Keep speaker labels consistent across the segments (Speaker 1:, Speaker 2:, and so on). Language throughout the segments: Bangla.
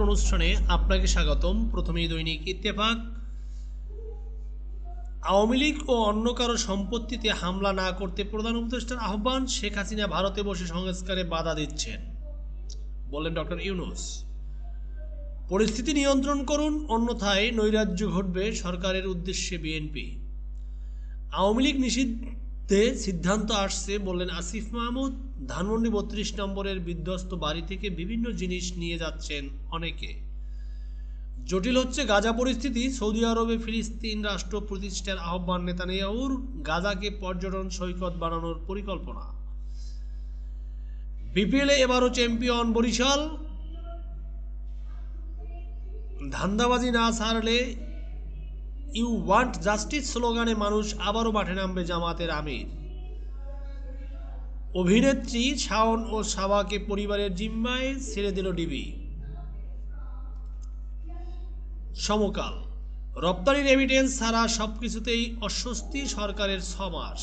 Speaker 1: অনুষ্ঠানে আপনাকে স্বাগতম। প্রথমেই দৈনিক ইত্তেফাক। আওয়ামী লীগ ও অন্য কারও সম্পত্তিতে হামলা না করতে প্রধান উপদেষ্টার আহ্বান, শেখ হাসিনা ভারতে বসে সংস্কারে বাধা দিচ্ছেন, বললেন ডক্টর ইউনুস। পরিস্থিতি নিয়ন্ত্রণ করুন, অন্যথায় নৈরাজ্য ঘটবে সরকারের উদ্দেশ্যে বিএনপি। আওয়ামী লীগ নিষিদ্ধে সিদ্ধান্ত আসছে বললেন আসিফ মাহমুদ, ধানমন্ডি বত্রিশ নম্বরের বিধ্বস্ত বাড়ি থেকে বিভিন্ন জিনিস নিয়ে যাচ্ছেন অনেকে। জটিল হচ্ছে গাজা পরিস্থিতি। সৌদি আরবে ফিলিস্তিন রাষ্ট্র প্রতিষ্ঠার আহ্বান নেতানিয়াহুর, গাজাকে পর্যটন সৈকত বানানোর পরিকল্পনা। বিপিএলে এবারও চ্যাম্পিয়ন বরিশাল। ধান্দাবাজি না ছাড়লে ইউ ওয়ান্ট জাস্টিস স্লোগানে মানুষ আবারও মাঠে নামবে জামাতের আমির। অভিনেত্রী শাওন ও সাবাকে পরিবারের জিম্মায় ছেড়ে দিল ডিবি। সমকাল, রপ্তানির এভিডেন্স ছাড়া সবকিছুতেই অস্বস্তি সরকারের ছমাস।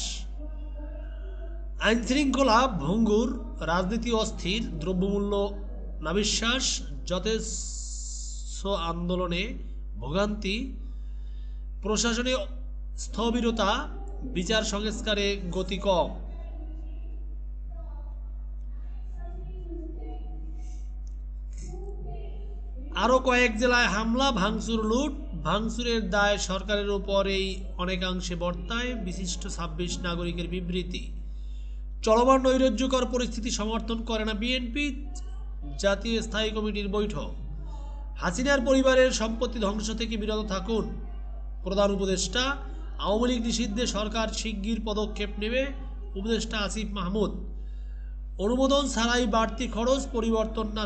Speaker 1: আইন শৃঙ্খলা ভঙ্গুর, রাজনীতি অস্থির, দ্রব্যমূল্য নাবিশ্বাস, যথেচ্ছ আন্দোলনে ভোগান্তি প্রশাসনে স্থবিরতা বিচার সংস্কারে গতি কম। আরও কয়েক জেলায় হামলা, ভাঙচুর, লুট। ভাঙচুরের দায় সরকারের উপরেই অনেকাংশে বর্তায় বিশিষ্ট ছাব্বিশ নাগরিকের বিবৃতি। চলমান নৈরাজ্যকর পরিস্থিতি সমর্থন করে না বিএনপি, জাতীয় স্থায়ী কমিটির বৈঠক। হাসিনার পরিবারের সম্পত্তি ধ্বংস থেকে বিরত থাকুন। প্রধান উপদেষ্টা, আওয়ামী লীগ নিষিদ্ধে সরকার শিগগির পদক্ষেপ নেবে, উপদেষ্টা আসিফ মাহমুদ। অনুমোদন ছাড়াই বাড়তি খরচ পরিবর্তন না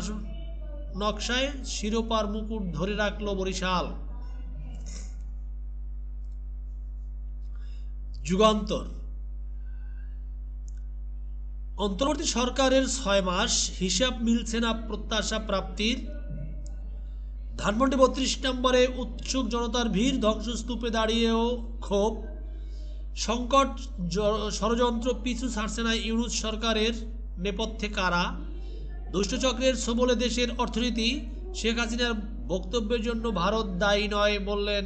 Speaker 1: নকশায় শিরোপার মুকুট ধরে রাখল বরিশাল। যুগান্তর। অন্তর্বর্তী সরকারের ছয় মাস হিসাব মিলছে না প্রত্যাশা প্রাপ্তির। ধানমন্ডি বত্রিশ নম্বরে উৎসুক জনতার ভিড়, ধ্বংসস্তূপে দাঁড়িয়েও ক্ষোভ। সংকট ষড়যন্ত্র পিছু ছাড়ছে না ইউনুস সরকারের নেপথ্যে কারা? দুষ্টচক্রের সবলে দেশের অর্থনীতি, শেখ হাসিনার বক্তব্যের জন্য ভারত দায়ী নয় বললেন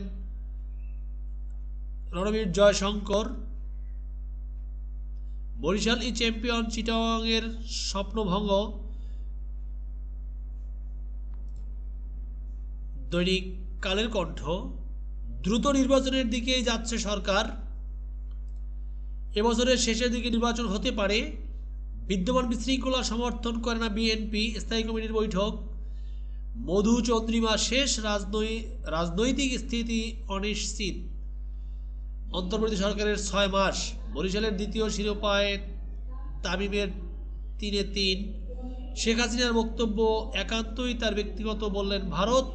Speaker 1: রণবীর জয়শঙ্কর। বরিশাল ই চ্যাম্পিয়ন চিটাংয়ের স্বপ্নভঙ্গ দৈনিক কালের কণ্ঠ, দ্রুত নির্বাচনের দিকেই যাচ্ছে সরকার। এবছরের শেষের দিকে নির্বাচন হতে পারে। বিদ্যমান বিশৃঙ্খলা সমর্থন করে না বিএনপি, স্থায়ী কমিটির বৈঠক। মধু চন্দ্রিমা শেষ রাজনৈ, রাজনৈতিক স্থিতি অনিশ্চিত। অন্তর্বর্তী সরকারের ছয় মাস, বরিশালের দ্বিতীয় শিরোপায় তামিমের তিনে তিন। শেখ হাসিনার বক্তব্য একান্তই তার ব্যক্তিগত বললেন, ভারত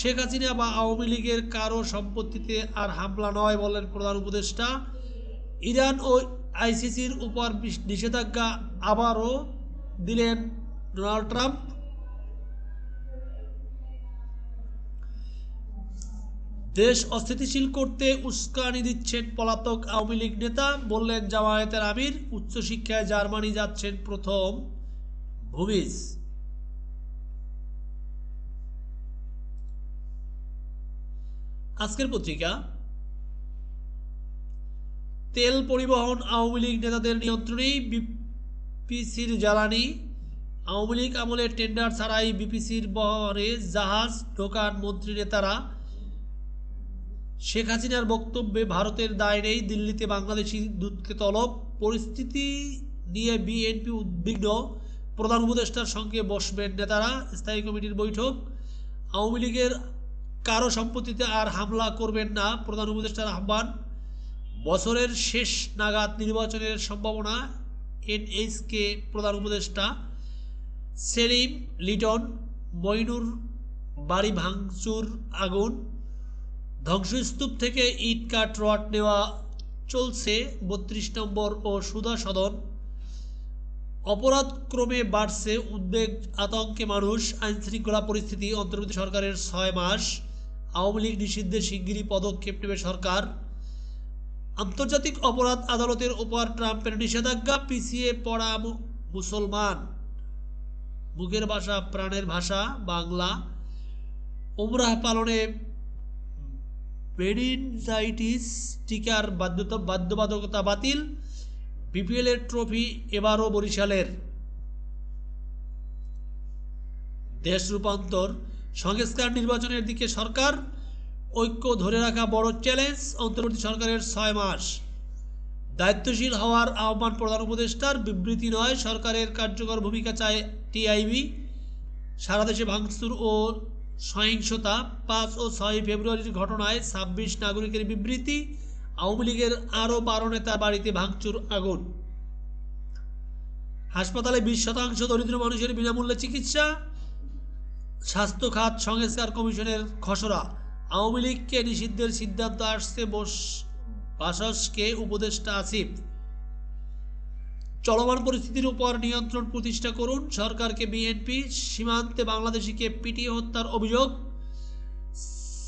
Speaker 1: শেখ হাসিনা বা আওয়ামী লীগের কারও সম্পত্তিতে আর হামলা নয় বললেন প্রধান উপদেষ্টা। ইরান ও আইসিসির উপর নিষেধাজ্ঞা আবারও দিলেন ডোনাল্ড ট্রাম্প। দেশ অস্থিতিশীল করতে উস্কানি দিচ্ছেন পলাতক আওয়ামী লীগ নেতা, বললেন জামায়াতের আমির উচ্চশিক্ষায় জার্মানি যাচ্ছেন প্রথম ভূমিজ। আজকের পত্রিকা। তেল পরিবহন আওয়ামী লীগ নেতাদের নিয়ন্ত্রণেই বিপিসির জ্বালানি। আওয়ামী লীগ আমলে টেন্ডার ছাড়াই বিপিসির বহরে জাহাজ ঢোকান মন্ত্রী নেতারা। শেখ হাসিনার বক্তব্যে ভারতের দায় নেই, দিল্লিতে বাংলাদেশি দূতকে তলব। পরিস্থিতি নিয়ে বিএনপি উদ্বিগ্ন। প্রধান উপদেষ্টার সঙ্গে বসবেন নেতারা। স্থায়ী কমিটির বৈঠক। আওয়ামী লীগের কারও সম্পত্তিতে আর হামলা করবেন না, প্রধান উপদেষ্টার আহ্বান। বছরের শেষ নাগাদ নির্বাচনের সম্ভাবনা, এনএইচকে প্রধান উপদেষ্টা সেলিম লিটন, মইনুর বাড়ি ভাঙচুর আগুন, ধ্বংসস্তূপ থেকে ইট কাঠ রড নেওয়া চলছে বত্রিশ নম্বর ও সুধা সদন। অপরাধ ক্রমে বাড়ছে উদ্বেগ, আতঙ্কে মানুষ, আইনশৃঙ্খলা পরিস্থিতি অন্তর্বর্তী সরকারের ছয় মাস। আওয়ামী লীগ নিষিদ্ধে শিগগিরই পদক্ষেপ নেবে সরকার। আন্তর্জাতিক অপরাধ আদালতের ওপর ট্রাম্পের নিষেধাজ্ঞা, পিছিয়ে পড়া মুসলমান। মুখের ভাষা, প্রাণের ভাষা, বাংলা। ওমরাহ পালনে মেনিনজাইটিস টিকার বাধ্যতা, বাধ্যবাধকতা বাতিল। বিপিএলের ট্রফি এবারও বরিশালের। দেশ রূপান্তর সংস্কার নির্বাচনের দিকে সরকার ঐক্য ধরে রাখা বড় চ্যালেঞ্জ অন্তর্বর্তী সরকারের ছয় মাস। দায়িত্বশীল হওয়ার আহ্বান প্রধান উপদেষ্টার বিবৃতি নয়, সরকারের কার্যকর ভূমিকা চায় টিআইবি। সারা দেশে ভাঙচুর ও সহিংসতা পাঁচ ও ছয় ফেব্রুয়ারির ঘটনায় ছাব্বিশ নাগরিকের বিবৃতি, আওয়ামী লীগের আরও বারো নেতা বাড়িতে ভাঙচুর আগুন। হাসপাতালে বিশ শতাংশ দরিদ্র মানুষের বিনামূল্যে চিকিৎসা স্বাস্থ্য খাত সংস্কার কমিশনের খসড়া। আওয়ামী লীগকে নিষিদ্ধের সিদ্ধান্ত আসছে বোস বাসসকে উপদেষ্টা আসিফ। চলমান পরিস্থিতির উপর নিয়ন্ত্রণ প্রতিষ্ঠা করুন সরকারকে বিএনপি, সীমান্তে বাংলাদেশিকে পিটিয়ে হত্যার অভিযোগ।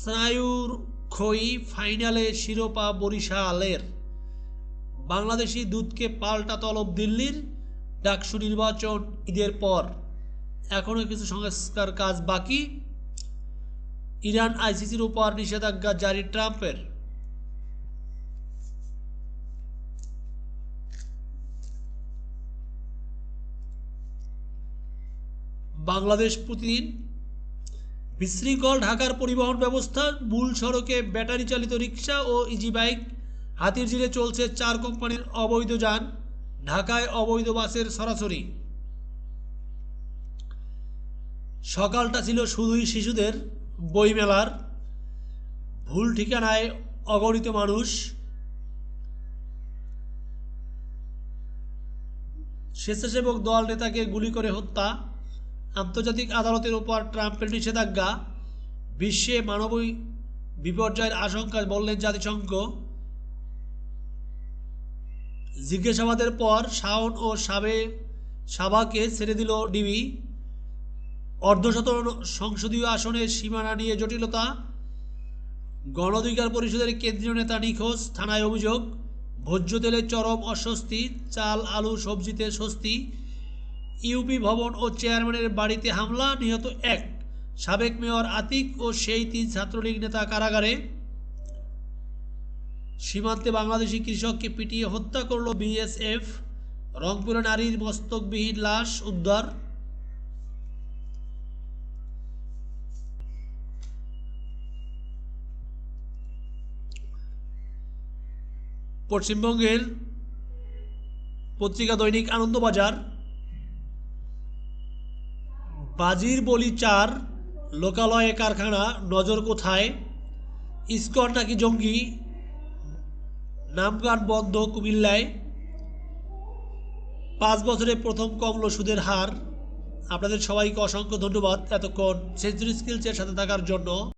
Speaker 1: স্নায়ুর খই ফাইনালে শিরোপা বরিশালের। বাংলাদেশি দূতকে পাল্টা তলব দিল্লির। ডাকসু নির্বাচন ঈদের পর। এখনও কিছু সংস্কার কাজ বাকি। ইরান আইসিসির উপর নিষেধাজ্ঞা জারি ট্রাম্পের। বাংলাদেশ প্রতিদিন বিশৃঙ্খল ঢাকার পরিবহন ব্যবস্থা, মূল সড়কে ব্যাটারি চালিত রিক্সা ও ইজি বাইক হাতির ঝিলে চলছে চার কোম্পানির অবৈধ যান। ঢাকায় অবৈধ বাসের সরাসরি। সকালটা ছিল শুধুই শিশুদের বইমেলার। ভুল ঠিকানায় অগণিত মানুষ। স্বেচ্ছাসেবক দল নেতাকে গুলি করে হত্যা। আন্তর্জাতিক আদালতের ওপর ট্রাম্পের নিষেধাজ্ঞা। বিশ্বে মানবী বিপর্যয়ের আশঙ্কা বললেন জাতিসংঘ। জিজ্ঞাসাবাদের পর শাওন ও সাবে সাবাকে ছেড়ে দিল ডিবি। অর্ধশত সংসদীয় আসনের সীমানা নিয়ে জটিলতা গণ অধিকার পরিষদের কেন্দ্রীয় নেতা নিখোঁজ, থানায় অভিযোগ, ভোজ্য তেলের চরম অস্বস্তি, চাল, আলু সবজিতে স্বস্তি, ইউপি ভবন ও চেয়ারম্যানের বাড়িতে হামলা, নিহত এক। সাবেক মেয়র আতিক ও সেই তিন ছাত্রলীগ নেতা কারাগারে সীমান্তে বাংলাদেশি কৃষককে পিটিয়ে হত্যা করল বিএসএফ। রংপুরে নারীর মস্তকবিহীন লাশ, উদ্ধার পশ্চিমবঙ্গের পত্রিকা দৈনিক আনন্দবাজার, বাজির বলি চার, লোকালয়ে কারখানা, নজর কোথায়, ইস্কন নাকি জঙ্গি, নামগান বন্ধ কুমিল্লায়, পাঁচ বছরে প্রথম কমল সুদের হার। আপনাদের সবাইকে অসংখ্য ধন্যবাদ এতক্ষণ সেঞ্চুরি স্কিলসের সাথে থাকার জন্য।